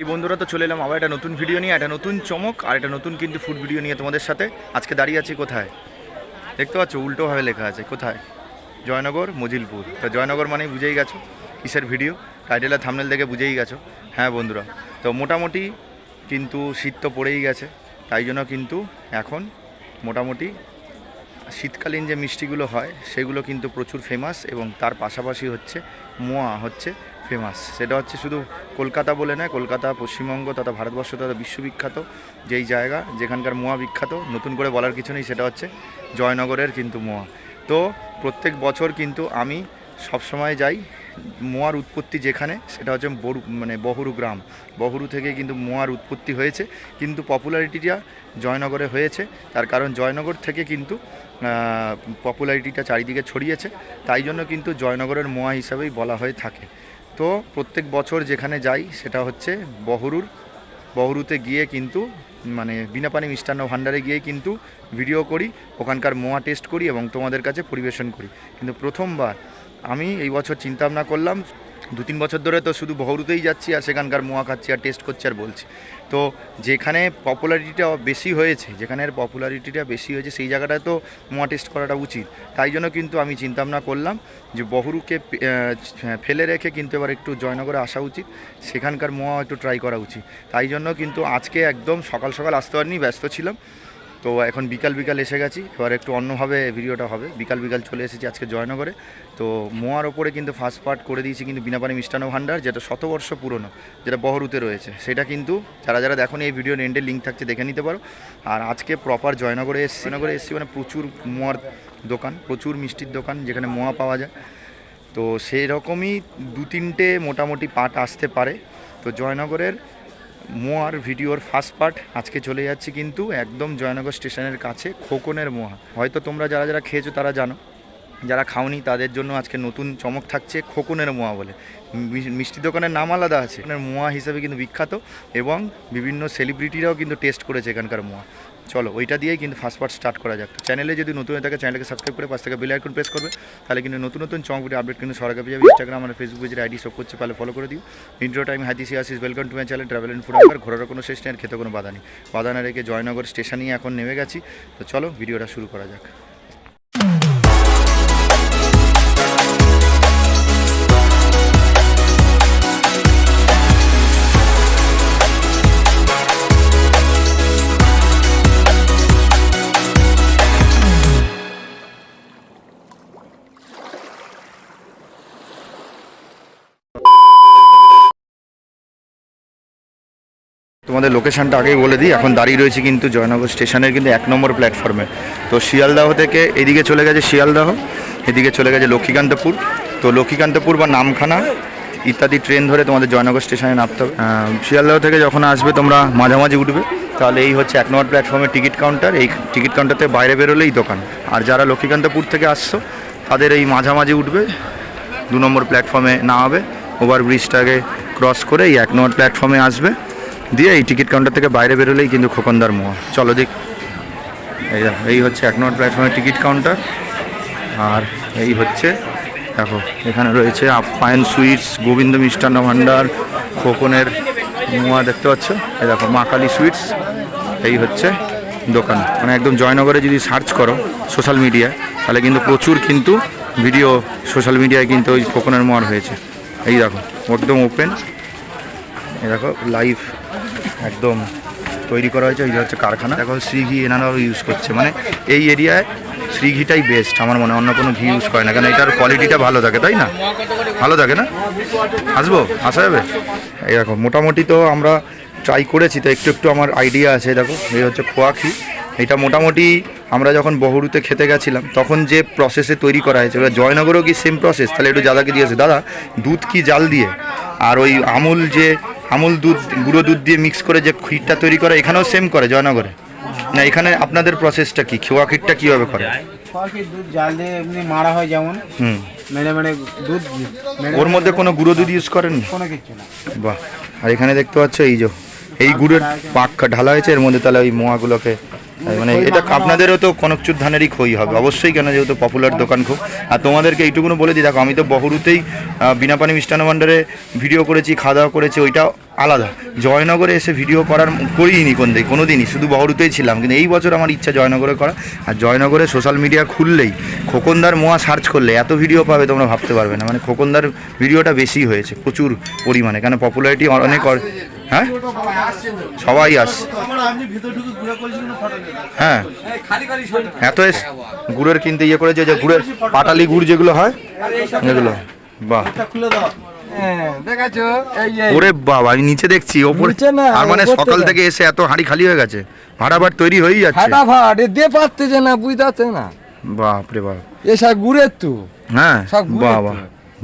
এই বন্ধুরা, তো চলে এলাম আবার একটা নতুন ভিডিও নিয়ে, একটা নতুন চমক আর একটা নতুন কিন্তু ফুড ভিডিও নিয়ে তোমাদের সাথে। আজকে দাঁড়িয়ে আছি কোথায়? দেখতে পাচ্ছ উল্টোভাবে লেখা আছে, কোথায়? জয়নগর, মজিলপুর। তো জয়নগর মানেই বুঝেই গেছো, কিসের ভিডিও টাইটেলের থামনেল দেখে বুঝেই গেছো। হ্যাঁ বন্ধুরা, তো মোটামুটি কিন্তু শীত তো পড়েই গেছে, তাই জন্য কিন্তু এখন মোটামুটি শীতকালীন যে মিষ্টিগুলো হয়, সেগুলো কিন্তু প্রচুর ফেমাস এবং তার পাশাপাশি হচ্ছে মোয়া, হচ্ছে ফেমাস। সেটা হচ্ছে শুধু কলকাতা বলে নয়, কলকাতা, পশ্চিমবঙ্গ তথা ভারতবর্ষ তথা বিশ্ববিখ্যাত যেই জায়গা, যেখানকার মোয়া বিখ্যাত, নতুন করে বলার কিছু নেই, সেটা হচ্ছে জয়নগরের কিন্তু মোয়া। তো প্রত্যেক বছর কিন্তু আমি সবসময় যাই মোয়ার উৎপত্তি যেখানে, সেটা হচ্ছে বরু মানে বহরু গ্রাম। বহরু থেকে কিন্তু মোয়ার উৎপত্তি হয়েছে, কিন্তু পপুলারিটিটা জয়নগরে হয়েছে। তার কারণ জয়নগর থেকে কিন্তু পপুলারিটিটা চারিদিকে ছড়িয়েছে, তাই জন্য কিন্তু জয়নগরের মোয়া হিসাবেই বলা হয়ে থাকে। তো প্রত্যেক বছর যেখানে যাই, সেটা হচ্ছে বহরুর, বহরুতে গিয়ে কিন্তু মানে বিনা পানি মিষ্টান্ন ভাণ্ডারে গিয়ে কিন্তু ভিডিও করি, ওখানকার মোয়া টেস্ট করি এবং তোমাদের কাছে পরিবেশন করি। কিন্তু প্রথমবার আমি এই বছর চিন্তা ভাবনা করলাম দু তিন বছর ধরে তো শুধু বহরুতেই যাচ্ছি আর সেখানকার মোয়া খাচ্ছি আর টেস্ট করছি আর বলছি। তো যেখানে পপুলারিটিটা বেশি হয়েছে যেখানের পপুলারিটিটা বেশি হয়েছে, সেই জায়গাটায় তো মোয়া টেস্ট করাটা উচিত। তাই জন্য কিন্তু আমি চিন্তাভাবনা করলাম যে বহরুকে ফেলে রেখে কিন্তু এবার একটু জয়নগরে আসা উচিত। সেখানকার মোয়া একটু ট্রাই করা উচিত। তাই জন্য কিন্তু আজকে একদম সকাল সকাল আসতে পারিনি, ব্যস্ত ছিলাম। তো এখন বিকাল বিকাল এসে গেছি। এবার একটু অন্যভাবে ভিডিওটা হবে। বিকাল বিকাল চলে এসেছি আজকে জয়নগরে। তো মোয়ার ওপরে কিন্তু ফার্স্ট পার্ট করে দিয়েছি কিন্তু বিনাপানি মিষ্টান্ন ভাণ্ডার যেটা শতবর্ষ পুরনো, যেটা বহরুতে রয়েছে। সেটা কিন্তু যারা যারা দেখো এই ভিডিও এন্ডে লিঙ্ক থাকছে দেখে নিতে পারো। আর আজকে প্রপার জয়নগরে এসেছি। জয়নগরে এসেছি মানে প্রচুর মোয়ার দোকান, প্রচুর মিষ্টির দোকান যেখানে মোয়া পাওয়া যায়। তো সেই রকমই দু তিনটে মোটামুটি পার্ট আসতে পারে। তো জয়নগরের মোয়ার ভিডিওর ফার্স্ট পার্ট আজকে চলে যাচ্ছি কিন্তু একদম জয়নগর স্টেশনের কাছে, খোকনের মোয়া। হয়তো তোমরা যারা যারা খেয়েছো তারা জানো, যারা খাওনি তাদের জন্য আজকে নতুন চমক থাকছে খোকনের মোয়া বলে। মিষ্টি দোকানের নাম আলাদা আছে। মোয়া হিসেবে কিন্তু বিখ্যাত এবং বিভিন্ন সেলিব্রিটিরাও কিন্তু টেস্ট করেছে এখানকার মোয়া। চলো, ওইটা দিয়েই কিন্তু ফার্স্ট পার্ট স্টার্ট করা যাক। চ্যানেলে যদি নতুন হয়ে থাকে চ্যানেলকে সাবস্ক্রাইব করে পাশ থেকে বেল আইকন প্রেস করবে, তাহলে কিন্তু নতুন নতুন চং ভিডিও আপডেট কিন্তু সরকার পেয়ে যাবে। ইনস্টাগ্রাম আর ফেসবুক পেজের আইডি সব করছে তাহলে ফলো করে দিও। ইন্ট্রো টাইম হাদিসি আসিস welcome to my channel travel and food আমার ঘোরার কোনো শেষ আর খেতে কোনো বাধা নেই। বাধা না রেখে জয়নগর স্টেশনেই এখন নেমে গেছি। তো চলো ভিডিওটা শুরু করা যাক। তোমাদের লোকেশানটা আগেই বলে দিই, এখন দাঁড়িয়ে রয়েছে কিন্তু জয়নগর স্টেশনের কিন্তু এক নম্বর প্ল্যাটফর্মে তো শিয়ালদাহ থেকে এদিকে চলে গেছে শিয়ালদাহ, এদিকে চলে গেছে লক্ষ্মীকান্তপুর। তো লক্ষ্মীকান্তপুর বা নামখানা ইত্যাদি ট্রেন ধরে তোমাদের জয়নগর স্টেশনে নামতে হবে। শিয়ালদাহ থেকে যখন আসবে তোমরা মাঝামাঝি উঠবে, তাহলে এই হচ্ছে এক নম্বর প্ল্যাটফর্মে টিকিট কাউন্টার এই টিকিট কাউন্টার থেকে বাইরে বেরোলেই দোকান। আর যারা লক্ষ্মীকান্তপুর থেকে আসছো, তাদের এই মাঝামাঝি উঠবে, দু নম্বর প্ল্যাটফর্মে না হবে ওভারব্রিজটাকে ক্রস করে এই এক নম্বর প্ল্যাটফর্মে আসবে। দিয়ে এই টিকিট কাউন্টার থেকে বাইরে বেরোলেই কিন্তু খোকনদার মোয়া চলো দেখ। এই এই হচ্ছে এক নম্বর প্ল্যাটফর্মের টিকিট কাউন্টার। আর এই হচ্ছে, দেখো, এখানে রয়েছে আপ্যায়ন সুইটস, গোবিন্দ মিষ্টান্ন ভাণ্ডার খোকনের মোয়া দেখতে পাচ্ছ? এই দেখো, মা কালী সুইটস, এই হচ্ছে দোকান। মানে একদম জয়নগরে যদি সার্চ করো সোশ্যাল মিডিয়ায়, তাহলে কিন্তু প্রচুর কিন্তু ভিডিও সোশ্যাল মিডিয়ায় কিন্তু ওই খোকনের মোয়ার হয়েছে। এই দেখো, একদম ওপেন। এই দেখো, লাইভ। একদম তৈরি করা হয়েছে এই হচ্ছে কারখানা। দেখো শ্রীঘি এনারাও ইউজ করছে। মানে এই এরিয়ায় শ্রীঘিটাই বেস্ট আমার মনে অন্য কোনো ঘি ইউজ করে না। কারণ এটার কোয়ালিটিটা ভালো থাকে, তাই না? ভালো থাকে না? আসব? আসা যাবে? এই দেখো, মোটামুটি তো আমরা ট্রাই করেছি, তো একটু একটু আমার আইডিয়া আছে, দেখো। এই হচ্ছে খোয়া ঘি। এটা মোটামুটি আমরা যখন বহরুতে খেতে গেছিলাম, তখন যে প্রসেসে তৈরি করা হয়েছে, এবার জয়নগরও কি সেম প্রসেস তাহলে একটু দাদাকে দিয়েছে দাদা, দুধ কি জাল দিয়ে? আর ওই আমুল যে আমুল দুধ গুঁড়ো দুধ দিয়ে মিক্স করে যে ক্ষীরটা তৈরি করে এখানেও সেম করে জয়নগরে। না এখানে আপনাদের প্রসেসটা কি? খোয়া ক্ষীরটা কীভাবে করে? দুধ জাল দিয়ে এমনি মারা হয় যেমন। হুম। মেরে মেরে দুধ ওর মধ্যে কোনো গুঁড়ো দুধ ইউজ করেন কোনো কিছু না। বাহ। আর এখানে দেখতে পাচ্ছ এই যে এই গুড়ের পাক্কা ঢালা হয়েছে এর মধ্যে তাহলে ওই মোয়াগুলোকে মানে এটা আপনাদেরও তো কনকচুর ধানেরই খই হবে। অবশ্যই কেন যেহেতু পপুলার দোকান খুব। আর তোমাদেরকে এইটুকুনো বলে দিই দেখো আমি তো বহরুতেই বিনা পানি মিষ্টান্ন ভাণ্ডারে ভিডিও করেছি খাওয়া দাওয়া করেছি ওইটা আলাদা। জয়নগরে এসে ভিডিও করার করিনি কোন দিন কোনো দিনই শুধু বহরুতেই ছিলাম। কিন্তু এই বছর আমার ইচ্ছা জয়নগরে করা। আর জয়নগরে সোশ্যাল মিডিয়া খুললেই, খোকনদার মোয়া সার্চ করলে এত ভিডিও পাবে তোমরা ভাবতে পারবে না। মানে খোকনদার ভিডিওটা বেশি হয়েছে, প্রচুর পরিমাণে। কেন পপুলারিটি অনেক হ্যাঁ? সবাই আসছে। হ্যাঁ। এত এস গুড়ের কিনতে ইয়ে করেছে, যে গুড়ের পাটালি গুড় যেগুলো হয়, এগুলো। বাহ। হ্যাঁ, ওরে বাবা আমি নিচে দেখছি ওপরে আর মানে সকাল থেকে। এসে এত হাঁড়ি খালি হয়ে গেছে। তৈরি হয়েই যাচ্ছে। ফাটাফাট পারতেছে না বুঝতে পারছে না বাপ। রে বাপ এসব গুড়ের তো। হ্যাঁ সব বাবা।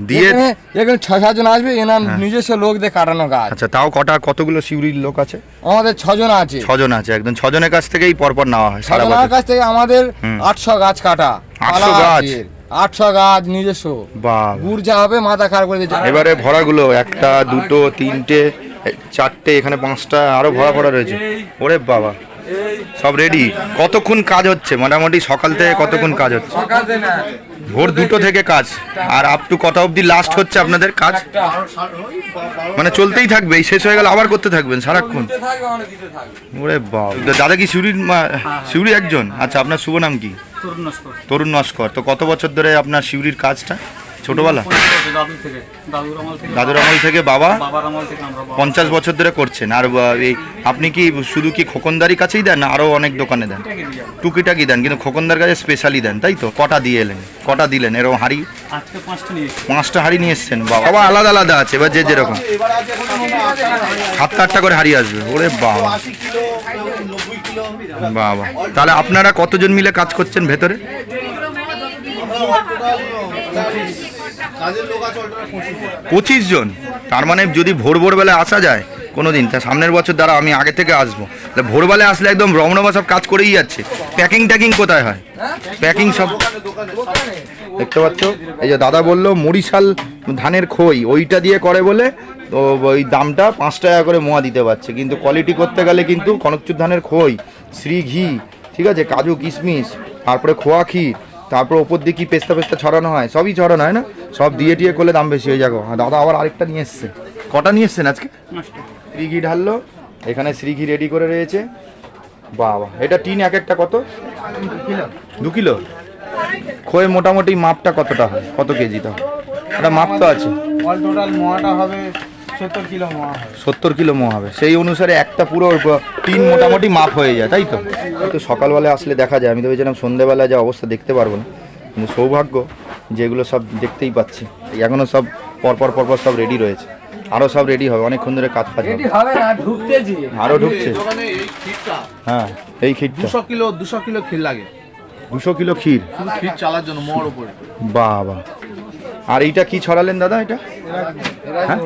দিয়ে এখানে এখানে ছ সাতজন আসবে এনার নিজস্ব লোক দিয়ে কাটানো গাছ। আচ্ছা তাও কটা কতগুলো শিউরির লোক আছে? আমাদের ছজন আছে। ছজন আছে একদম ছজনের কাছ থেকেই পরপর নেওয়া হয় সারা কাছ থেকে আমাদের আটশো গাছ কাটা 800 গাছ? আটশো গাছ নিজস্ব। বাহ। গুড় যা হবে মাথা খারাপ করে দিচ্ছে এবারে ভরাগুলো একটা দুটো তিনটে চারটে এখানে পাঁচটা আরও ভরা ভরা রয়েছে। ওরে বাবা। সব রেডি কতক্ষণ কাজ হচ্ছে? মোটামুটি সকাল থেকে কতক্ষণ কাজ হচ্ছে? ভোর দুটো থেকে কাজ। আর আপ টু কত অবধি লাস্ট হচ্ছে আপনাদের কাজ? মানে চলতেই থাকবে এই শেষ হয়ে গেলে আবার করতে থাকবেন সারাক্ষণ। দিতে থাকবে অনেক ওরে বাপ দাদা কি শিউরির মা- শিউরি একজন? আচ্ছা আপনার শুভ নাম কি? তরুণ নস্কর। তো কত বছর ধরে আপনার শিউরির কাজটা? ছোটবেলা? দাদুর আমল থেকে। বাবা? পঞ্চাশ বছর ধরে করছেন। আর এই আপনি কি শুধু কি খোকনদারি কাছেই দেন আরও অনেক দোকানে দেন? টুকিটাকি দেন কিন্তু খোকনদার কাছে স্পেশালি দেন তাই তো? কটা দিয়ে এলেন? কটা দিলেন? এরকম হাড়ি? পাঁচটা হাড়ি নিয়ে এসছেন বাবা। বাবা আলাদা আলাদা আছে এবার যে যেরকম। সাতটা আটটা করে হাড়ি আসবে। ওরে বাবা। বাবা। তাহলে আপনারা কতজন মিলে কাজ করছেন ভেতরে? পঁচিশ জন। তার মানে যদি ভোর ভোরবেলা আসা যায় কোনো দিন তা সামনের বছর দ্বারা আমি আগে থেকে আসব। তাহলে ভোরবেলা আসলে একদম রমরমা সব কাজ করেই যাচ্ছে। প্যাকিং ট্যাকিং কোথায় হয়? প্যাকিং সব দেখতে পাচ্ছ? এই যে দাদা বলল মরিশাল ধানের খই, ওইটা দিয়ে করে বলে তো ওই দামটা পাঁচ টাকা করে মোয়া দিতে পারছে। কিন্তু কোয়ালিটি করতে গেলে কিন্তু কনকচুর ধানের খই শ্রী ঘি ঠিক আছে কাজু কিশমিশ তারপরে খোয়া ক্ষীর তারপর ওপর দিয়ে কি পেস্তা পেস্তা ছড়ানো হয়? সবই ছড়ানো হয় না? সব দিয়ে টিয়ে করলে দাম বেশি হয়ে যাব। আর দাদা আবার আরেকটা নিয়ে এসছে। কটা নিয়ে এসছেন আজকে? শ্রী ঘি ঢাললো এখানে শ্রী ঘি রেডি করে রয়েছে। বাবা এটা টিন এক একটা কত? দু কিলো। খোয়ে মোটামুটি মাপটা কতটা হয়? কত কেজি তো একটা মাপ তো আছে। টোটাল মোয়াটা হবে সত্তর কিলো মোয়া হবে। সেই অনুসারে একটা পুরো টিন মোটামুটি মাপ হয়ে যায় তাই তো? তো সকালবেলা আসলে দেখা যায়। আমি তো ভেবেছিলাম সন্ধ্যেবেলা যা অবস্থা দেখতে পারব না। কিন্তু সৌভাগ্য যেগুলো সব দেখতেই পাচ্ছি এখনও সব পরপর পরপর সব রেডি রয়েছে। আরও সব রেডি হবে অনেকক্ষণ ধরে কাজ ফাজ আরও ঢুকছে? হ্যাঁ এই ক্ষীরটা। দুশো কিলো দুশো কিলো ক্ষীর লাগে। দুশো কিলো ক্ষীর? ক্ষীর চালার জন্য মোয়ার উপরে। বাবা আর এইটা কি ছড়ালেন দাদা এটা? হ্যাঁ?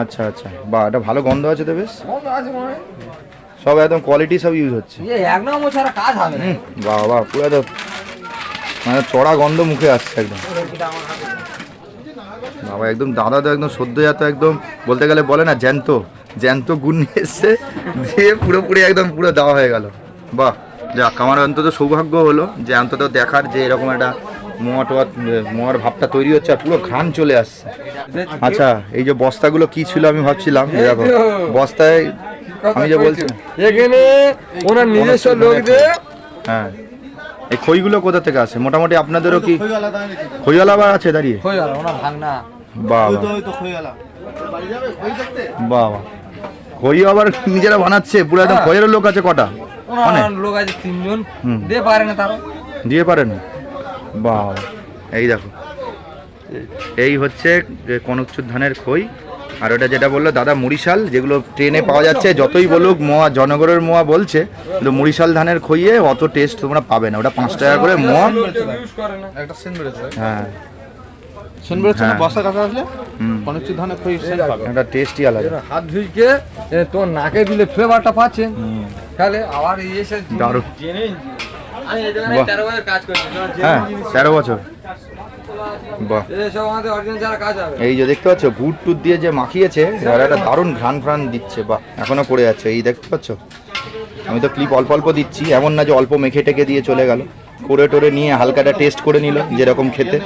আচ্ছা আচ্ছা। বা, এটা ভালো গন্ধ আছে তো বেশ? সব একদম কোয়ালিটি সব ইউজ হচ্ছে। বাবা, পুরো তো মানে চড়া গন্ধ মুখে আসছে একদম। বাবা, একদম দাদা তো একদম সদ্যজাত একদম, বলতে গেলে বলে না জ্যান্ত জ্যান্ত গুণ নিয়ে এসছে, দিয়ে পুরোপুরি একদম পুরো দেওয়া হয়ে গেল। বাহ, যাক, আমার অন্তত সৌভাগ্য হলো যে অন্তত দেখার যে এরকম একটা মোয়া টোয়া মোয়ার ভাবটা তৈরি হচ্ছে আর পুরো ঘ্রাণ চলে আসছে। আচ্ছা এই যে বস্তাগুলো কি ছিল আমি ভাবছিলাম দেখো বস্তায় আমি যে বলছি এখানে ওনার নিজস্ব লোক দিয়ে হ্যাঁ এই খইগুলো কোথা থেকে আসে? মোটামুটি আপনাদেরও কি খই খইওয়ালা আবার আছে দাঁড়িয়ে? হয়ে বাবা। বাবা। খই আবার নিজেরা বানাচ্ছে পুরো একদম খইয়েরও লোক আছে কটা? মানে? লোক আছে তিনজন। দিয়ে পারে না তারা দিয়ে পারেন এই দেখো। এই হচ্ছে যে কনকচুর ধানের খই। আর ওটা যেটা বলল দাদা মুড়িশাল যেগুলো ট্রেনে পাওয়া যাচ্ছে যতই বলুক মোয়া জনগরের মোয়া বলছে কিন্তু মুড়িশাল ধানের খইয়ে অত টেস্ট তোমরা পাবে না। ওটা পাঁচ টাকা করে মোয়া। হ্যাঁ। হ্যাঁ। তোর নাকে দিলে ফ্লেভারটা পাচ্ছেন হুম। তাহলে আবার বাহ। হ্যাঁ তেরো বছর। বাহ। যারা এই যে দেখতে পাচ্ছ গুড় টুট দিয়ে যে মাখিয়েছে আর একটা দারুণ ঘ্রাণ ফ্রান দিচ্ছে। বা এখনও পড়ে যাচ্ছে এই দেখতে পাচ্ছ? আমি তো ক্লিপ অল্প অল্প দিচ্ছি এমন না যে অল্প মেখে টেকে দিয়ে চলে গেল। করে টোরে নিয়ে হালকাটা টেস্ট করে নিল যেরকম খেতে।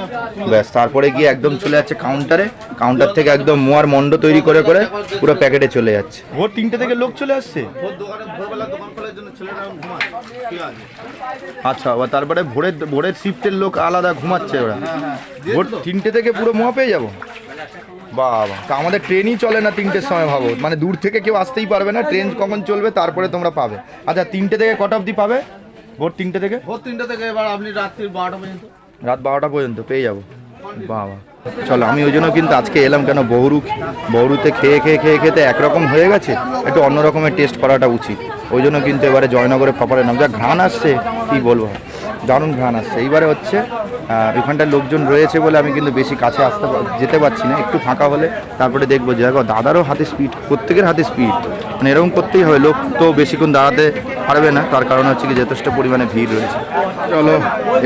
ব্যাস তারপরে গিয়ে একদম চলে যাচ্ছে কাউন্টারে কাউন্টার থেকে একদম মোয়ার মন্ড তৈরি করে করে পুরো প্যাকেটে চলে যাচ্ছে। ভোর তিনটে থেকে লোক চলে আসছে? আচ্ছা আবার তারপরে ভোরের ভোরের শিফটের লোক আলাদা ঘুমাচ্ছে ওরা। ভোর তিনটে থেকে পুরো মোয়া পেয়ে যাব? বাবা তা আমাদের ট্রেনই চলে না তিনটের সময় ভাবো। মানে দূর থেকে কেউ আসতেই পারবে না ট্রেন কখন চলবে তারপরে তোমরা পাবে। আচ্ছা তিনটে থেকে কটা অবধি পাবে? ভোর তিনটে থেকে? ভোর তিনটা থেকে এবার আপনি রাত্রি বারোটা পর্যন্ত। রাত বারোটা পর্যন্ত পেয়ে যাব। বাবা। চলো আমি ওই জন্য কিন্তু আজকে এলাম কেন বহরু বহরুতে খেয়ে খেয়ে খেয়ে খেতে একরকম হয়ে গেছে একটু অন্য রকমের টেস্ট করাটা উচিত। ওই জন্য কিন্তু এবারে জয়নগরে ফপারে নাম যা ঘ্রাণ আসছে কি বলব? দারুণ ঘ্রাণ আসছে। এইবারে হচ্ছে আহ, লোকজন রয়েছে বলে আমি কিন্তু বেশি কাছে আসতে যেতে পারছি না। একটু ফাঁকা হলে তারপরে দেখব যে দাদারও হাতে স্পিড প্রত্যেকের হাতে স্পিড মানে এরকম করতেই হবে লোক তো বেশিক্ষণ দাঁড়াতে পারবে না। তার কারণ হচ্ছে কি যথেষ্ট পরিমাণে ভিড় রয়েছে। চলো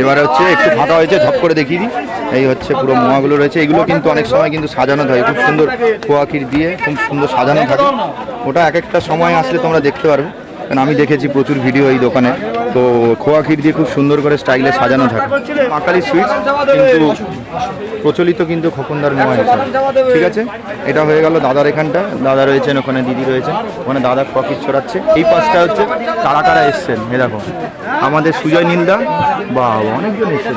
এবারে হচ্ছে একটু ফাঁকা হয়েছে ঝপ করে দেখিয়ে দিই। এই হচ্ছে পুরো মোয়াগুলো রয়েছে। এগুলো কিন্তু অনেক সময় কিন্তু সাজানো থাকে। খুব সুন্দর খোয়াখির দিয়ে খুব সুন্দর সাজানো থাকে। ওটা এক একটা সময় আসলে তোমরা দেখতে পারবে। কারণ আমি দেখেছি প্রচুর ভিডিও এই দোকানে। তো খোয়া ক্ষীর দিয়ে খুব সুন্দর করে স্টাইলে সাজানো থাকে। মাকালি সুইটস কিন্তু প্রচলিত কিন্তু খোকনদার হিসাবে ঠিক আছে? এটা হয়ে গেল দাদার এখানটা। দাদা রয়েছেন, ওখানে দিদি রয়েছেন। ওখানে দাদা খোয়া ছড়াচ্ছে। এই পাশটা হচ্ছে কারা কারা এসছেন? এ দেখো, আমাদের সুজয় নীলদা। বা অনেকজন এসছে।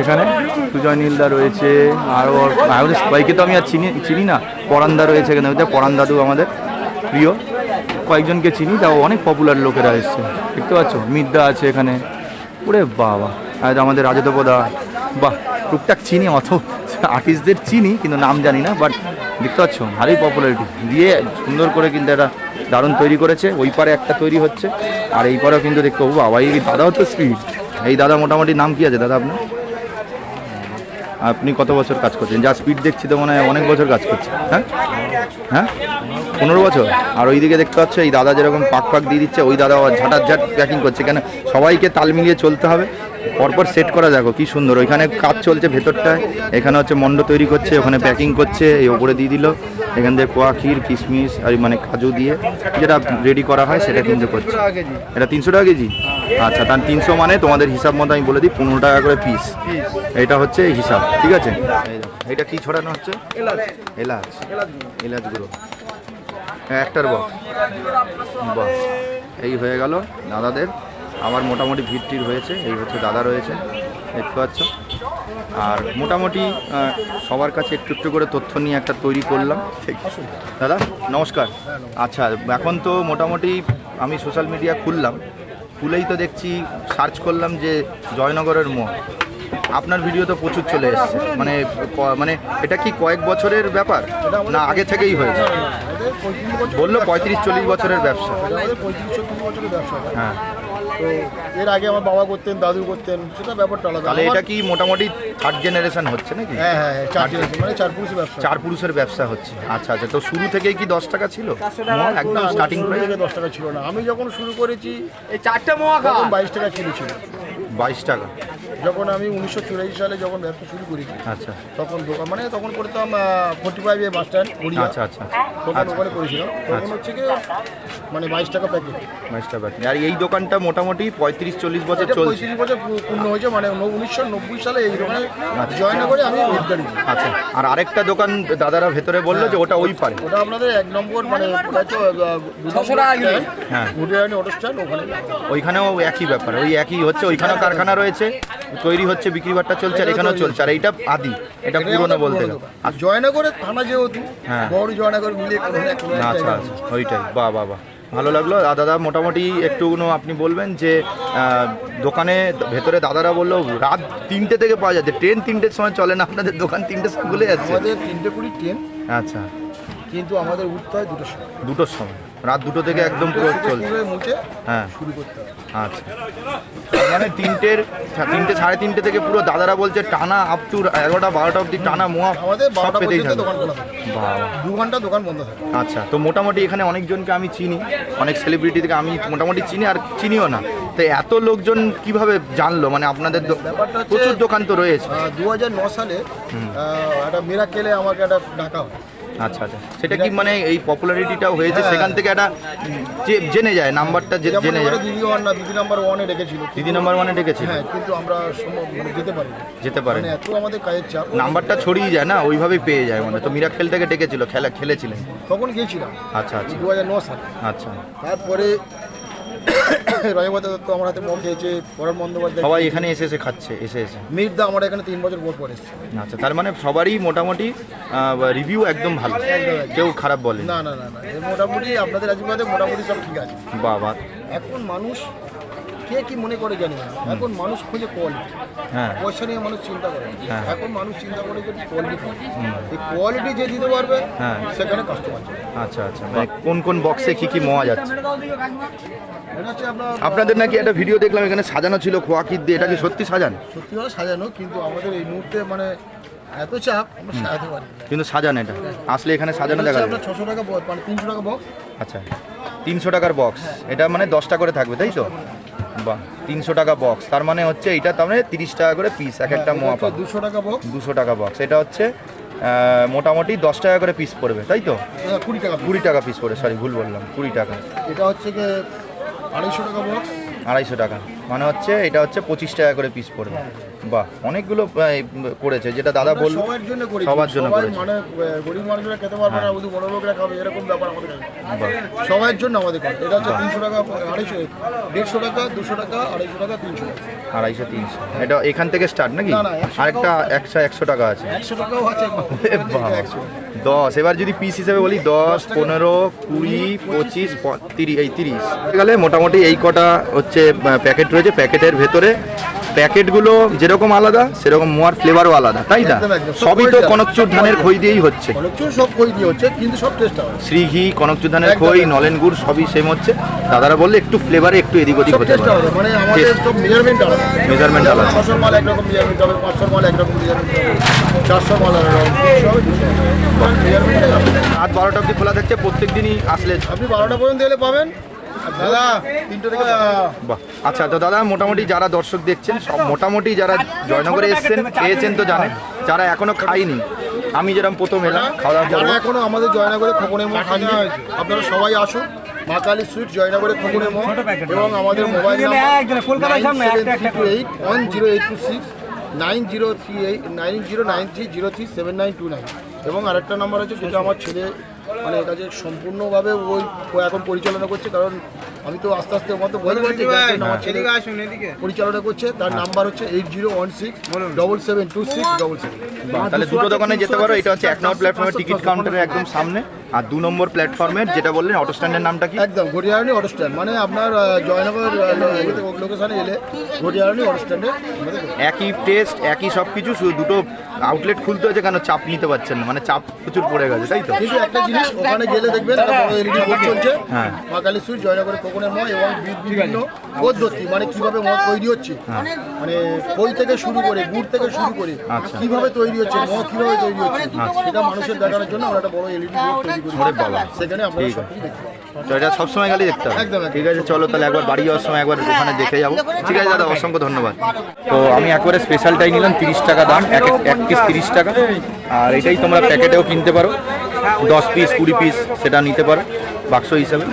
এখানে সুজয় নীলদা রয়েছে আরও আমাদের সবাইকে তো আমি আর চিনি চিনি না। পরান্দা রয়েছে এখানে। ওইটা পরান দাদু আমাদের প্রিয়। কয়েকজনকে চিনি, তাও অনেক পপুলার লোকেরা এসছে। দেখতে পাচ্ছ? মিদ্দা আছে এখানে। ওরে বাবা। আর আমাদের রাজতপদা বাহ, টুকটাক চিনি অত আর্টিস্টদের চিনি, কিন্তু নাম জানি না বাট দেখতে পাচ্ছ, ভালোই পপুলারিটি দিয়ে সুন্দর করে কিন্তু একটা দারুণ তৈরি করেছে। ওই পারে একটা তৈরি হচ্ছে। আর এই পারেও কিন্তু দেখতে ও বাবা, এই দাদাও তো স্পিড এই দাদা মোটামুটি নাম কি আছে, দাদা আপনার? আপনি কত বছর কাজ করছেন? যা স্পিড দেখছি তো মনে হয় অনেক বছর কাজ করছে হ্যাঁ? হ্যাঁ? পনেরো বছর? আর ওইদিকে দেখতে পাচ্ছ, এই দাদা যেরকম পাক পাক দিয়ে দিচ্ছে, ওই দাদা ঝাঁটার ঝাট প্যাকিং করছে। কেন? সবাইকে তাল মিলিয়ে চলতে হবে। পরপর সেট করা দেখো কি সুন্দর। ওইখানে কাজ চলছে ভেতরটায়। এখানে হচ্ছে মন্ড তৈরি করছে, ওখানে প্যাকিং করছে, এই ওপরে দিয়ে দিল। এখান থেকে কোয়া ক্ষীর, কিশমিশ, আর মানে কাজু দিয়ে যেটা রেডি করা হয়, সেটা কিন্তু করছে। এটা তিনশো টাকা কেজি? আচ্ছা তার তিনশো মানে তোমাদের হিসাব মতো আমি বলে দিই পনেরো টাকা করে পিস এটা হচ্ছে হিসাব ঠিক আছে? এটা কি ছড়ানো হচ্ছে? এলাচ এলাচ গুঁড়ো। হ্যাঁ, একটার বক্স বাহ এই হয়ে গেল দাদাদের। আমার মোটামুটি ভিড় হয়েছে এই হচ্ছে দাদা রয়েছে দেখতে পাচ্ছ। আর মোটামুটি সবার কাছে একটু একটু করে তথ্য নিয়ে একটা তৈরি করলাম। ঠিক দাদা নমস্কার। আচ্ছা এখন তো মোটামুটি আমি সোশ্যাল মিডিয়া খুললাম। খুলেই তো দেখছি সার্চ করলাম যে জয়নগরের মোড়। আপনার ভিডিও তো প্রচুর চলে এসছে। মানে ক- মানে এটা কি কয়েক বছরের ব্যাপার? না আগে থেকেই হয়েছে? বলল পঁয়ত্রিশ চল্লিশ বছরের ব্যবসা। বছরের হ্যাঁ। তো এর আগে আমার বাবা করতেন দাদু করতেন সেটা ব্যাপারটা আলাদা। তাহলে এটা কি মোটামুটি থার্ড জেনারেশন হচ্ছে নাকি? হ্যাঁ হ্যাঁ হ্যাঁ চার জেনারেশন মানে চার পুরুষের ব্যবসা। চার পুরুষের ব্যবসা হচ্ছে। আচ্ছা আচ্ছা। তো শুরু থেকেই কি দশ টাকা ছিল? একদম স্টার্টিং প্রাইস থেকে দশ টাকা ছিল না। আমি যখন শুরু করেছি এই চারটে মোয়া বাইশ টাকা কিলো ছিল। বাইশ টাকা। যখন আমি উনিশশো চুরাশি সালে যখন ব্যবসা শুরু করি আচ্ছা। তখন দোকান মানে তখন করতাম forty five A bus stand আচ্ছা আচ্ছা দোকান আচ্ছা। ওখানে করেছিলাম। তখন হচ্ছে কি মানে বাইশ টাকা প্যাকেট বাইশ টাকা প্যাকেট আর এই দোকানটা মোটামুটি পঁয়ত্রিশ চল্লিশ বছর চলছে। পঁয়ত্রিশ বছর পূর্ণ হয়েছে মানে উনিশশো নব্বই সালে এই দোকানে জয়েন করে আমি আচ্ছা। আর আরেকটা দোকান দাদারা ভেতরে বলল যে ওটা ওই পারে। ওটা আপনাদের এক নম্বর মানে ওটা তো ছশো টাকা কিলো। হ্যাঁ। ওইখানেও একই ব্যাপার ওই একই হচ্ছে ওইখানেও কারখানা রয়েছে তৈরি হচ্ছে বিক্রি বাট্টা চলছে আর এখানেও চলছে আর এইটা আদি এটা পুরনো বলতে। আর জয়নগরের থানা যেহেতু হ্যাঁ। বড় জয়নগর মিলিয়ে আচ্ছা আচ্ছা ওইটাই বাহ বাহ বাহ ভালো লাগল। দাদা মোটামুটি একটু আপনি বলবেন যে দোকানে ভেতরে দাদারা বলল রাত তিনটে থেকে পাওয়া যাচ্ছে ট্রেন তিনটের সময় চলে না আপনাদের দোকান তিনটে সময় খুলে যাচ্ছে। আমাদের তিনটে কুড়ি ট্রেন। আচ্ছা। কিন্তু আমাদের উঠতে হয় দুটো সময়। দুটোর সময়। রাত দুটো থেকে একদম পুরো চলছে। হ্যাঁ। আচ্ছা। মানে তিনটের তিনটে সাড়ে তিনটে থেকে পুরো দাদারা বলছে টানা আপ টু এগারোটা বারোটা অবধি টানা মোয়া সব পেতেই থাকে। দু ঘণ্টা দোকান বন্ধ থাকে। আচ্ছা তো মোটামুটি এখানে অনেকজনকে আমি চিনি অনেক সেলিব্রিটি থেকে আমি মোটামুটি চিনি আর চিনিও না। তো এত লোকজন কীভাবে জানলো? মানে আপনাদের প্রচুর দোকান তো রয়েছে। দু হাজার ন সালে একটা মেরাকেলে আমাকে একটা ডাকা হয়। আচ্ছা আচ্ছা। সেটা কি মানে এই পপুলারিটিটাও হয়েছে? সেখান থেকে একটা জেনে যায় নাম্বারটা জেনে যায়। দিদি ওয়ান না দিদি নাম্বার ওয়ানে ডেকেছিল। দিদি নাম্বার ওয়ানে ডেকেছিল? হ্যাঁ কিন্তু আমরা মানে যেতে পারি যেতে পারে মানে এত আমাদের কাজের চাপ। নাম্বারটা ছড়িয়ে যায় না? ওইভাবেই পেয়ে যায় মানে তো মিরাক্কেল থেকে ডেকেছিল খেলা খেলেছিলেন। তখন গিয়েছিলাম। আচ্ছা আচ্ছা। দু হাজার ন সালে। আচ্ছা। তারপরে রয়বত দত্ত আমার হাতে মগ খেয়েছে পরাণ বন্দ্যোপাধ্যায় সবাই এখানে এসে এসে খাচ্ছে এসে এসে। মির্দা আমার এখানে তিন বছর পর পর এসেছে। আচ্ছা তার মানে সবারই মোটামুটি রিভিউ একদম ভালো। কেউ খারাপ বলে না। না না না মোটামুটি আপনাদের আশীর্বাদে মোটামুটি সব ঠিক আছে। বাবা। এখন মানুষ কে কি মনে করে জানি না। এখন মানুষ খোঁজে কোয়ালিটি হ্যাঁ। পয়সা নিয়ে মানুষ চিন্তা করে। হ্যাঁ। এখন মানুষ চিন্তা করে যে কোয়ালিটি এই কোয়ালিটি যে দিতে পারবে হ্যাঁ। সেখানে কাস্টমার আচ্ছা আচ্ছা। মানে কোন কোন বক্সে কি কি মোয়া যাচ্ছে? আপনাদের নাকি একটা ভিডিও দেখলাম এখানে সাজানো ছিল খোয়া কিট দিয়ে এটা কি সত্যি সাজান? সত্যি সাজানো কিন্তু আমাদের এই মুহূর্তে মানে এত চাপ আমরা সাজাতে পারি কিন্তু সাজান এটা। আসলে এখানে সাজানো দেখা যাবে ছশো টাকা box, মানে তিনশো টাকা বক্স আচ্ছা তিনশো টাকার বক্স এটা মানে দশটা করে থাকবে তাই তো? বাহ তিনশো টাকা বক্স তার মানে হচ্ছে এটা তার মানে তিরিশ টাকা করে পিস এক একটা মোয়া পাবে। দুশো টাকা বক্স দুশো টাকা বক্স এটা হচ্ছে মোটামুটি দশ টাকা করে পিস পড়বে তাই তো? কুড়ি টাকা কুড়ি টাকা পিস পড়ে সরি ভুল বললাম কুড়ি টাকা। এটা হচ্ছে আড়াইশো টাকা বক্স আড়াইশো টাকা। মানে হচ্ছে এটা হচ্ছে পঁচিশ টাকা করে পিস পড়বে। বাহ অনেকগুলো করেছে যেটা দাদা বলল সবার জন্য সবার জন্য করেছে। মানে গরিব মানুষরা খেতে পারবে না শুধু বড় লোকরা খাবে এরকম ব্যাপার আমাদের। কাছে নেই। বাহ। সবার জন্য আমাদের এটা হচ্ছে তিনশো টাকা আড়াইশো দেড়শো টাকা দুশো টাকা আড়াইশো টাকা তিনশো আড়াইশো তিনশো। এটা এখান থেকে স্টার্ট নাকি? আরেকটা একশো একশো টাকা আছে। একশো টাকাও আছে। দশ এবার যদি পিস হিসেবে বলি দশ পনেরো কুড়ি পঁচিশ তিরিশ এই তিরিশ। গেলে মোটামুটি এই কটা হচ্ছে প্যাকেট রয়েছে প্যাকেটের ভেতরে। প্যাকেটগুলো যেরকম আলাদা সেরকম মোয়ার ফ্লেভারও আলাদা তাই না? সবই তো কনকচুর ধানের খই দিয়েই হচ্ছে। অনেকজন সব খই দিয়ে হচ্ছে কিন্তু সব টেস্ট হবে শ্রীঘি কনকচুর ধানের খই নলেন গুড় সবই সেম হচ্ছে। দাদারা বললে একটু ফ্লেভারে একটু এদিক ওদিক হতে টেস্ট হবে মানে আমাদের সব মেজারমেন্ট আলাদা। মাল একরকম মেজারমেন্ট হবে মাল একরকম মেজারমেন্ট হবে মাল মেজারমেন্ট রাত বারোটা অব্দি খোলা থাকছে প্রত্যেক দিনই আসলে আপনি বারোটা পর্যন্ত এলে পাবেন। বাহ। আচ্ছা তো দাদা মোটামুটি যারা দর্শক দেখছেন সব মোটামুটি যারা জয়নগরে এসেছেন পেয়েছেন তো জানেন যারা এখনও খাইনি আমি যেরকম প্রথম এলাম খাওয়া দাওয়া এখনও আমাদের জয়নগরে খোকনের মোড় খাননি আপনারা সবাই আসুন মা কালী সুইট জয়নগরে খোকনের মোড় এবং আমাদের mobile number eight one zero eight two six nine zero three eight nine zero nine three zero three seven nine two nine এবং আরেকটা নাম্বার আছে যেটা আমার ছেলে মানে এর কাছে সম্পূর্ণভাবে ওই এখন পরিচালনা করছে কারণ আমি তো আস্তে আস্তে মতো আসুন এদিকে পরিচালনা করছে তার নাম্বার হচ্ছে eight zero one six double seven two six double seven তাহলে দুটো দোকানে যেতে পারো এটা হচ্ছে এক নম্বর প্ল্যাটফর্মের টিকিট কাউন্টারের একদম সামনে আর দু নম্বর প্ল্যাটফর্মের যেটা বললেন অটো স্ট্যান্ডের নামটা কি? একদম ঘটিয়ারানি অটো স্ট্যান্ড মানে আপনার জয়নগর লোকেশনে এলে ঘটিয়ারানি অটো স্ট্যান্ডে একই টেস্ট একই সব কিছু শুধু দুটো আউটলেট খুলতে হয়েছে কেন চাপ নিতে পারছেন না মানে চাপ প্রচুর পড়ে গেছে তাই তো? কিন্তু একটা জিনিস ওখানে গেলে দেখবেন একটা বড় এলইডি বোর্ড চলছে। হ্যাঁ। মা কালী সুইট জয়নগরের কোকনের ময় এবং বিভিন্ন পদ্ধতি মানে কীভাবে মদ তৈরি হচ্ছে। মানে খই থেকে শুরু করে গুড় থেকে শুরু করে আচ্ছা। কীভাবে তৈরি হচ্ছে মদ কীভাবে তৈরি হচ্ছে সেটা মানুষের দেখানোর জন্য আমরা একটা বড় এলইডি বোর্ড তৈরি করি। সেখানে পাবেন তো এটা সবসময় গেলে দেখতে হবে। ঠিক আছে চলো তাহলে একবার বাড়ি যাওয়ার সময় একবার ওখানে দেখে যাব। ঠিক আছে দাদা অসংখ্য ধন্যবাদ। তো আমি একবারে স্পেশালটাই নিলাম তিরিশ টাকা দাম এক- এক পিস তিরিশ টাকা। আর এটাই তোমরা প্যাকেটেও কিনতে পারো। দশ পিস কুড়ি পিস সেটা নিতে পারো, বাক্স হিসাবে।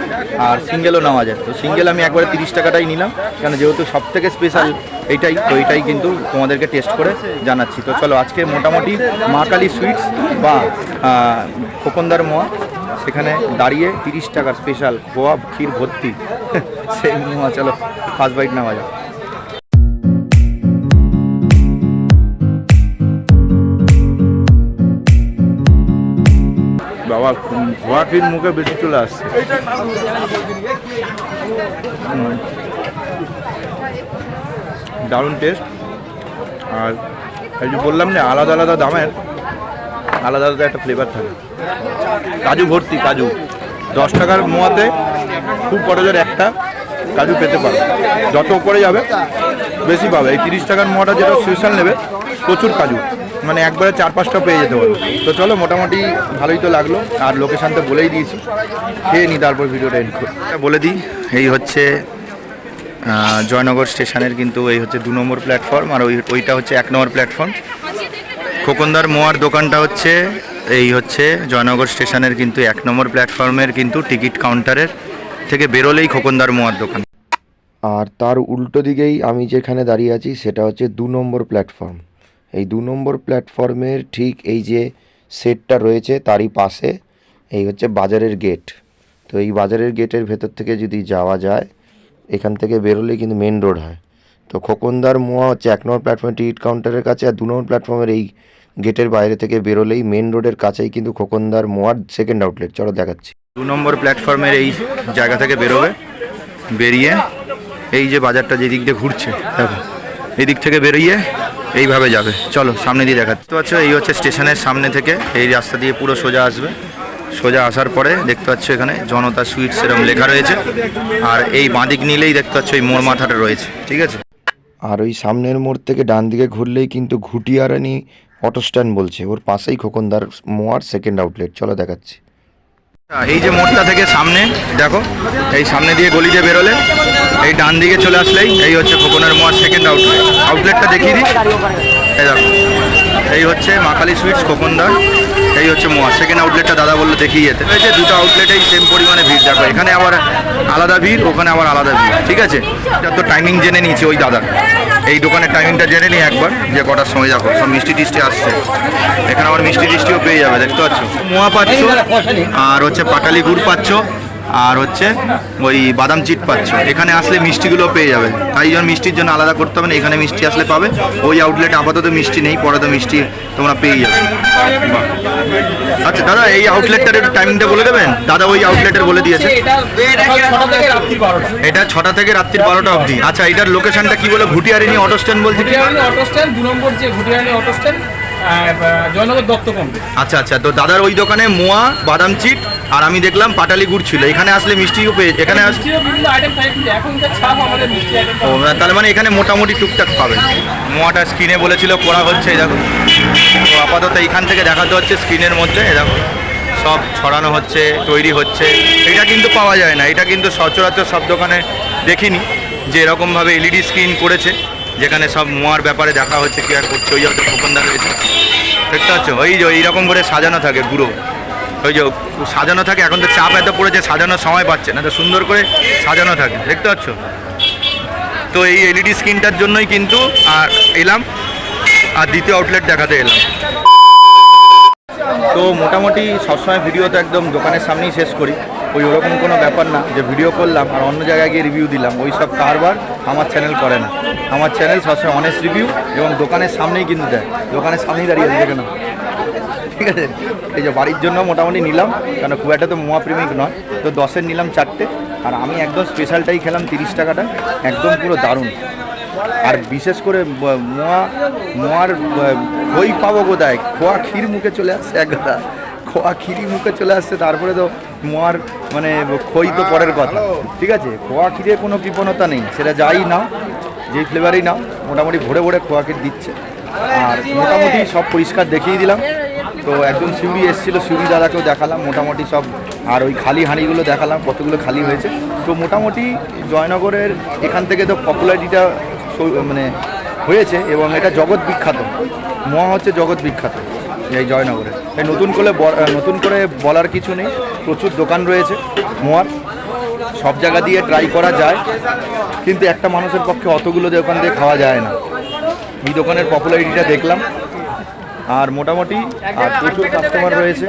আর সিঙ্গেলও নেওয়া যায়। তো সিঙ্গেল আমি একবারে তিরিশ টাকাটাই নিলাম কারণ যেহেতু সব থেকে স্পেশাল এইটাই, তো এইটাই কিন্তু তোমাদেরকে টেস্ট করে জানাচ্ছি। তো চলো, আজকে মোটামুটি মা কালী সুইটস বা খোকনদার মোয়া, সেখানে দাঁড়িয়ে তিরিশ টাকার স্পেশাল খোয়া ক্ষীর ভর্তি। সেই মোয়া, চলো ফার্স্ট বাইট নেওয়া যাক। বাবা ক্ষীর মুখে বেশি চলে আসছে। দারুণ টেস্ট আর এই যে বললাম না, আলাদা আলাদা দামের, আলাদা আলাদা একটা ফ্লেভার থাকে। কাজু ভর্তি, কাজু। দশ টাকার মোয়াতে খুব বড়জোর একটা কাজু পেতে পারো। যত উপরে যাবে, বেশি পাবে। এই তিরিশ টাকার মোয়াটা যেটা স্পেশাল নেবে, প্রচুর কাজু। মানে একবারে চার পাঁচটা পেয়ে যেতে পারবে তো চলো মোটামুটি ভালোই তো লাগল। আর লোকেশানটা বলেই দিয়েছি। খেয়ে নিই তারপর ভিডিওটা এন্ড করি। বলে দিই এই হচ্ছে জয়নগর স্টেশনের কিন্তু এই হচ্ছে দু নম্বর প্ল্যাটফর্ম আর ওই ওইটা হচ্ছে এক নম্বর প্ল্যাটফর্ম খোকনদার মোয়ার দোকানটা হচ্ছে এই হচ্ছে জয়নগর স্টেশনের কিন্তু এক নম্বর প্ল্যাটফর্মের কিন্তু টিকিট কাউন্টারের থেকে বেরোলেই খোকনদার মোয়ার দোকান। আর তার উল্টো দিকেই আমি যেখানে দাঁড়িয়ে আছি সেটা হচ্ছে দু নম্বর প্ল্যাটফর্ম এই দু নম্বর প্ল্যাটফর্মের ঠিক এই যে সেটটা রয়েছে তারই পাশে, এই হচ্ছে বাজারের গেট। তো এই বাজারের গেটের ভেতর থেকে যদি যাওয়া যায়, এখান থেকে বেরোলেই কিন্তু মেন রোড হয়। তো খোকনদার মোয়া হচ্ছে এক নম্বর প্ল্যাটফর্মে টিকিট কাউন্টারের কাছে, আর দু নম্বর প্ল্যাটফর্মের এই গেটের বাইরে থেকে বেরোলেই মেন রোডের কাছেই কিন্তু খোকনদার মোয়ার সেকেন্ড আউটলেট চলো দেখাচ্ছি। দু নম্বর প্ল্যাটফর্মের এই জায়গা থেকে বেরোবে, বেরিয়ে এই যে বাজারটা যেদিক দিয়ে ঘুরছে, দেখো। এদিক থেকে বেরিয়ে এইভাবে যাবে। চলো সামনে দিয়ে দেখাচ্ছি। তো পাচ্ছ এই হচ্ছে স্টেশনের সামনে থেকে এই রাস্তা দিয়ে পুরো সোজা আসবে। সোজা আসার পরে দেখতে পাচ্ছ এখানে জনতা সুইটস এরকম লেখা রয়েছে। আর এই বাঁদিক নিলেই দেখতে পাচ্ছ এই মোড় মাথাটা রয়েছে ঠিক আছে? আর ওই সামনের মোড় থেকে ডান দিকে ঘুরলেই কিন্তু ঘুটিয়ারানি অটো স্ট্যান্ড বলছে। ওর পাশেই খোকনদার মোয়ার সেকেন্ড আউটলেট চলো দেখাচ্ছি। এই যে মোড়টা থেকে সামনে দেখো এই সামনে দিয়ে গলি দিয়ে বেরোলে। এই ডান দিকে চলে আসলেই এই হচ্ছে খোকনের মোয়ার সেকেন্ড আউটলেট আউটলেটটা দেখিয়ে দিই। এই দেখো এই হচ্ছে মাকালি সুইটস খোকনদার এই হচ্ছে মোয়া সেকেন্ড আউটলেটটা দাদা বলল দেখিয়ে যেতে। এই যে দুটো আউটলেটেই সেম পরিমাণে ভিড় দেখো এখানে আবার আলাদা ভিড় ওখানে আবার আলাদা ভিড় ঠিক আছে? এটা তো টাইমিং জেনে নিয়েছি ওই দাদা এই দোকানের টাইমিংটা জেনে নিই একবার যে কটার সময় দেখো সব মিষ্টি টিষ্টি আসছে। এখানে আবার মিষ্টি টিষ্টিও পেয়ে যাবে দেখতে পাচ্ছ? মোয়া পাচ্ছ আর হচ্ছে পাটালি গুড় পাচ্ছ। আর হচ্ছে ওই বাদাম চিট পাচ্ছ। এখানে আসলে মিষ্টিগুলো পেয়ে যাবে। তাই জন্য মিষ্টির জন্য আলাদা করতে হবে না এখানে মিষ্টি আসলে পাবে। ওই আউটলেটে আপাতত মিষ্টি নেই পরে তো মিষ্টি তোমরা পেয়ে যাবে। আচ্ছা দাদা এই আউটলেটটার একটু টাইমিংটা বলে দেবেন? দাদা ওই আউটলেটের বলে দিয়েছে। এটা ছটা থেকে রাত্রির বারোটা অবধি। আচ্ছা এটার লোকেশনটা কি বলে? ঘুটিয়ারিনি অটো স্ট্যান্ড বলছি? অটো স্ট্যান্ড দু নম্বর যে ঘুটিয়ানি অটো স্ট্যান্ড জয়নগর দত্ত আচ্ছা আচ্ছা তো দাদার ওই দোকানে মোয়া বাদাম চিট আর আমি দেখলাম পাটালি গুড় ছিল। এখানে আসলে মিষ্টিও পেয়ে এখানে ও তাহলে মানে এখানে মোটামুটি টুকটাক পাবে মোয়াটা স্ক্রিনে বলেছিল করা হচ্ছে দেখো। তো আপাতত এইখান থেকে দেখাতে হচ্ছে স্ক্রিনের মধ্যে দেখো। সব ছড়ানো হচ্ছে তৈরি হচ্ছে। এটা কিন্তু পাওয়া যায় না। এটা কিন্তু সচরাচর সব দোকানে দেখিনি যে এরকমভাবে এলইডি স্ক্রিন করেছে যেখানে সব মোয়ার ব্যাপারে দেখা হচ্ছে কি আর করছে। ওই হয়তো দোকানদার রয়েছে। দেখতে পাচ্ছ? ওই যে এইরকম করে সাজানো থাকে পুরো ওই যে সাজানো থাকে, এখন তো চাপ এত পড়েছে, সাজানোর সময় পাচ্ছে না, তো সুন্দর করে সাজানো থাকে, দেখতে পাচ্ছ? তো এই এলইডি স্ক্রিনটার জন্যই কিন্তু, আর এলাম, আর দ্বিতীয় আউটলেট দেখাতে এলাম। তো মোটামুটি সবসময় ভিডিও তো একদম দোকানের সামনেই শেষ করি। ওই ওরকম কোনো ব্যাপার না যে ভিডিও করলাম আর অন্য জায়গায় গিয়ে রিভিউ দিলাম। ওই সব কারবার আমার চ্যানেল করে না। আমার চ্যানেল সবসময় অনেস্ট রিভিউ এবং দোকানের সামনেই কিন্তু দেয়। দোকানের সামনেই দাঁড়িয়ে দেখে নাও। ঠিক আছে? এই যে বাড়ির জন্য মোটামুটি নিলাম, কেন খুব একটা তো মোয়া প্রেমিক নয়। তো দশের নিলাম চারটে, আর আমি একদম স্পেশালটাই খেলাম তিরিশ টাকাটা, একদম পুরো দারুণ। আর বিশেষ করে মোয়া, মোয়ার খই পাবো কোথায়? খোয়া ক্ষীর মুখে চলে আসছে এক কথা খোয়া ক্ষীরই মুখে চলে আসছে, তারপরে তো মোয়ার মানে খই তো পরের কথা। ঠিক আছে? খোয়া ক্ষীরে কোনো কৃপণতা নেই, সেটা যাই নাও যেই ফ্লেভারই নাও মোটামুটি ভরে ভরে খোয়া ক্ষীর দিচ্ছে। আর মোটামুটি সব পরিষ্কার দেখিয়ে দিলাম। তো একজন সিউড়ি এসেছিল সিউড়ি দাদাকেও দেখালাম, মোটামুটি সব, আর ওই খালি হাঁড়িগুলো দেখালাম, কতগুলো খালি হয়েছে। তো মোটামুটি জয়নগরের এখান থেকে তো পপুলারিটিটা মানে হয়েছে এবং এটা জগৎ বিখ্যাত। মোয়া হচ্ছে জগৎ বিখ্যাত এই জয়নগরে তাই নতুন করে নতুন করে বলার কিছু নেই, প্রচুর দোকান রয়েছে মোয়ার সব জায়গা দিয়ে ট্রাই করা যায়, কিন্তু একটা মানুষের পক্ষে অতগুলো দোকান দিয়ে খাওয়া যায় না। এই দোকানের পপুলারিটিটা দেখলাম। আর মোটামুটি আর প্রচুর কাস্টমার রয়েছে।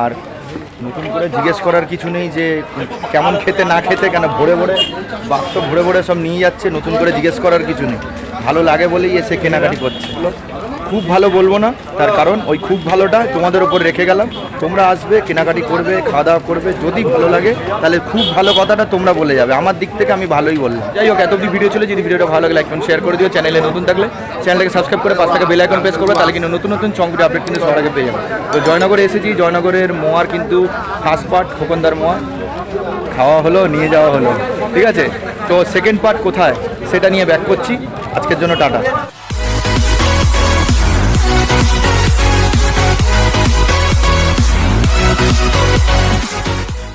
আর নতুন করে জিজ্ঞেস করার কিছু নেই যে কেমন খেতে না খেতে কেন ভরে ভরে বাক্স ভরে ভরে সব নিয়ে যাচ্ছে নতুন করে জিজ্ঞেস করার কিছু নেই। ভালো লাগে বলেই এসে কেনাকাটি করছে। খুব ভালো বলব না, তার কারণ ওই খুব ভালোটা তোমাদের উপর রেখে গেলাম। তোমরা আসবে, কেনাকাটি করবে খাওয়া দাওয়া করবে, যদি ভালো লাগে, তাহলে খুব ভালো কথাটা তোমরা বলে যাবে। আমার দিক থেকে আমি ভালোই বললাম। যাই হোক এত ভিডিও ছিল, যদি ভিডিওটা ভালো লাগে লাইক শেয়ার করে দিও। চ্যানেলে নতুন থাকলে চ্যানেলটাকে সাবস্ক্রাইব করে পাঁচ টাকা বেল আইকন প্রেস করবে, তাহলে কিন্তু নতুন নতুন চঙ্কুটি আপডেট কিন্তু সবার আগে পেয়ে যাবে। তো জয়নগরে এসেছি, জয়নগরের মোয়ার কিন্তু ফার্স্ট পার্ট খোকনদার মোয়া। খাওয়া হলো, নিয়ে যাওয়া হলো। ঠিক আছে? তো সেকেন্ড পার্ট কোথায়? সেটা নিয়ে ব্যাক করছি। আজকের জন্য টাটা।